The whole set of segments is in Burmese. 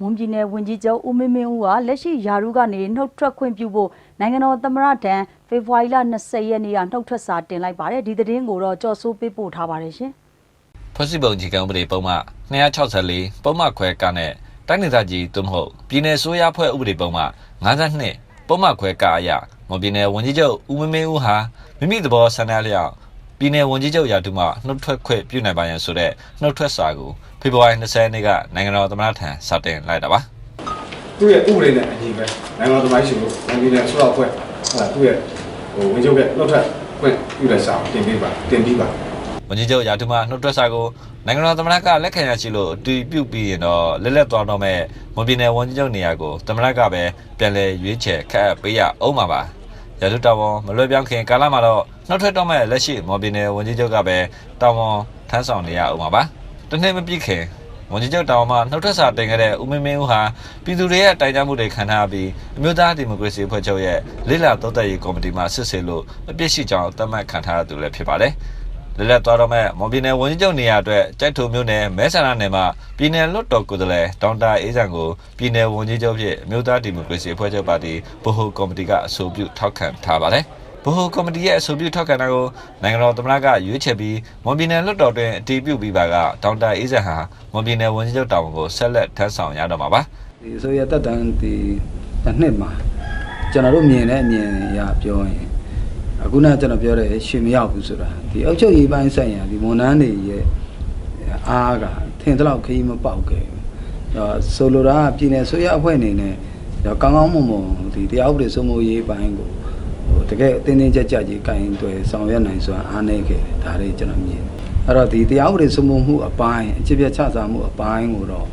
မွန်ပြည်နယ်ဝန်ကြီးချုပ်ဦးမင်းမင်းဦးကလက်ရှိယာရုကနေနှုတ်ထွက်ခွင့်ပြုဖို့နိုင်ငံတော်သမ္မတတန်းဖေဖော်ဝါရီလ20ရက်နေ့ကနှုတ်ထွက်စာတင်လိုက်ပါတယ်ဒီသတင်းကိုတော့ကြော်စိုးပေးပို့ထားပါတယ်ရှင်ဖွဲ့စည်းပုံကြီးကံဥပဒေပုံမှ264ပုံမှခွဲကနဲ့တိုင်းဒေသကြီးသို့မဟုတ်ပြည်내ဆိုးရဖွဲ့ဥပဒေပုံမှ52ပုံမှခွဲကအရမွန်ပြည်နယ်ဝန်ကြီးချုပ်ဦးမင်းမင်းဦးဟာမိမိသဘောဆန္ဒလျောက် ပြည်내ဝန်ကြီးချုပ်ရာထူးမှနှုတ်ထွက်ခွင့်ပြုနိုင်ပါရန်ဆိုတဲ့နှုတ်ထွက်စာကိုဖေဖော်ဝါရီ20ရက်နေ့ကနိုင်ငံတော်သမ္မတထံစတင်လိုက်တာပါသူ့ရဲ့ဥပဒေနဲ့အညီပဲနိုင်ငံတော်သမိုင်းရှင်ကိုနိုင်ငံပြည်နယ်အစိုးရအဖွဲ့ဟုတ်လားသူ့ရဲ့ဟိုဝင်ချုပ်ရဲ့နှုတ်ထွက်ခွင့်ပြုတဲ့စာကိုတင်ပေးပါတင်ပြီးပါဝန်ကြီးချုပ်ရာထူးမှနှုတ်ထွက်စာကိုနိုင်ငံတော်သမ္မတကလက်ခံရရှိလို့အတည်ပြုပြီးရင်တော့လက်လက်သွားတော့မဲ့မွန်ပြည်နယ်ဝန်ကြီးချုပ်နေရာကိုသမ္မတကပဲပြန်လည်ရွေးချယ်ခန့်အပ်ပေးရအောင်ပါပါရာထူးတော်ဝန်မလွယ်ပြောင်းခင်ကာလမှာတော့ နှုတ်ထွက်တော့မဲ့လက်ရှိမွန်ပြည်နယ်ဝန်ကြီးချုပ်ကပဲတော်ဝန်ထမ်းဆောင်နေရအောင်ပါပါတနေ့မပြည့်ခင်ဝန်ကြီးချုပ်တောင်မှနှုတ်ထွက်စာတင်ခဲ့တဲ့ဦးမင်းမင်းဦးဟာပြည်သူတွေရဲ့တိုင်ကြားမှုတွေခံထားပြီးအမျိုးသားဒီမိုကရေစီအဖွဲ့ချုပ်ရဲ့လေးလာတောက်တရေးကော်မတီမှဆစ်ဆေလို့အပြစ်ရှိကြောင်းသတ်မှတ်ခံထားရသူလည်းဖြစ်ပါတယ်။လက်လက်သွားတော့မဲ့မွန်ပြည်နယ်ဝန်ကြီးချုပ်နေရာအတွက်ကြိုက်ထုံမျိုးနယ်မဲဆန္ဒနယ်မှာပြည်နယ်လွတ်တော်ကိုယ်စားလှယ်ဒေါက်တာအေးဆန်ကိုပြည်နယ်ဝန်ကြီးချုပ်ဖြစ်အမျိုးသားဒီမိုကရေစီအဖွဲ့ချုပ်ပါတီဗဟိုကော်မတီကအဆိုပြုထောက်ခံထားပါတယ်။ ဗဟိုကော်မတီရဲ့အဆိုပြုထောက်ခံတာကိုနိုင်ငံတော်သမ္မတကရွေးချယ်ပြီးမွန်ပြည်နယ်လွတ်တော်တွင်အတည်ပြုပြီးပါကဒေါက်တာအေးဆန်ဟာမွန်ပြည်နယ်ဝန်ကြီးချုပ်တာဝန်ကိုဆက်လက်ထမ်းဆောင်ရတော့မှာပါ။ဒီဆိုရတက်တန်ဒီတစ်နှစ်မှာကျွန်တော်တို့မြင်တဲ့အမြင်အရပြောရင်အခုနကကျွန်တော်ပြောတဲ့ရွှေမရောက်ဘူးဆိုတာဒီအုတ်ချုပ်ရေးပိုင်းဆိုင်ရာဒီဝန်ထမ်းတွေရဲ့အားကထင်သလောက်ခရီးမပေါက်ခဲ့ဘူးအဲဆိုလိုတာကပြည်နယ်ဆိုရအဖွဲ့အနေနဲ့ကောင်းကောင်းမွန်မွန်ဒီတရားဥပဒေစိုးမိုးရေးပိုင်းကို ဟိုတကယ်အတင်းတင်းကြပ်ကြပ်ကြီးကင်တွယ်ဆောင်ရွက်နိုင်စွာအားနည်းခဲ့တယ်ဒါတွေကျွန်တော်မြင်အဲ့တော့ဒီတရားဥပဒေစိုးမိုးမှုအပိုင်းအချစ်ပြတ်ချစားမှုအပိုင်းကိုတော့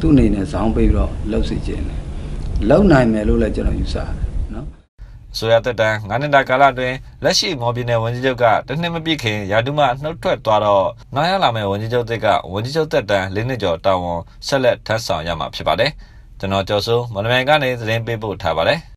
သူ့အနေနဲ့ဇောင်းပေးပြီးတော့လှုပ်စီခြင်းတယ်လှုပ်နိုင်မယ်လို့လည်းကျွန်တော်ယူဆတယ်နော်ဆိုရတက်တန်း9နှစ်တာကာလအတွင်းလက်ရှိမော်ပြည်နယ်ဝန်ကြီးချုပ်ကတစ်နှစ်မပြည့်ခင်ရာထူးမှနှုတ်ထွက်သွားတော့နောက်ရလာမယ့်ဝန်ကြီးချုပ်သစ်ကဝန်ကြီးချုပ်တက်တန်း၄နှစ်ကျော်တာဝန်ဆက်လက်ထမ်းဆောင်ရမှာဖြစ်ပါတယ်ကျွန်တော်ကျော်စိုးမန္တလေးကနေသတင်းပေးပို့ထားပါတယ်